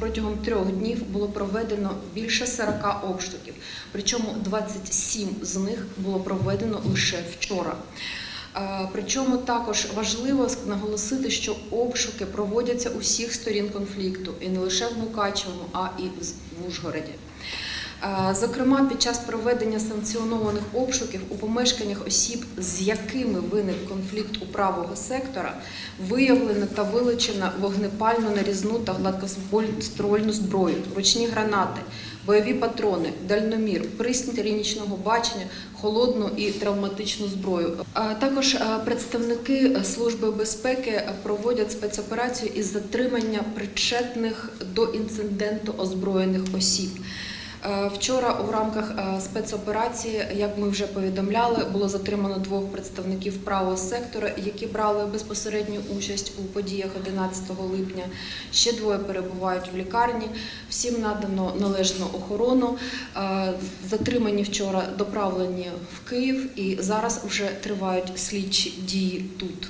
протягом трьох днів було проведено більше 40 обшуків, причому 27 з них було проведено лише вчора. Е, Причому також важливо наголосити, що обшуки проводяться усіх сторін конфлікту, і не лише в Мукачевому, а і в Ужгороді. Зокрема, під час проведення санкціонованих обшуків у помешканнях осіб, з якими виник конфлікт у правого сектора, виявлено та вилучено вогнепальну нарізну та гладкоствольну зброю, ручні гранати, бойові патрони, дальномір, пристань термічного бачення, холодну і травматичну зброю. Також представники Служби безпеки проводять спецоперацію із затримання причетних до інциденту озброєних осіб. Е, Вчора у рамках е, спецоперації, як ми вже повідомляли, було затримано двох представників правого сектора, які брали безпосередню участь у подіях 11 липня. Ще двоє перебувають в лікарні. Всім надано належну охорону. Е, Затримані вчора доправлені в Київ і зараз вже тривають слідчі дії тут.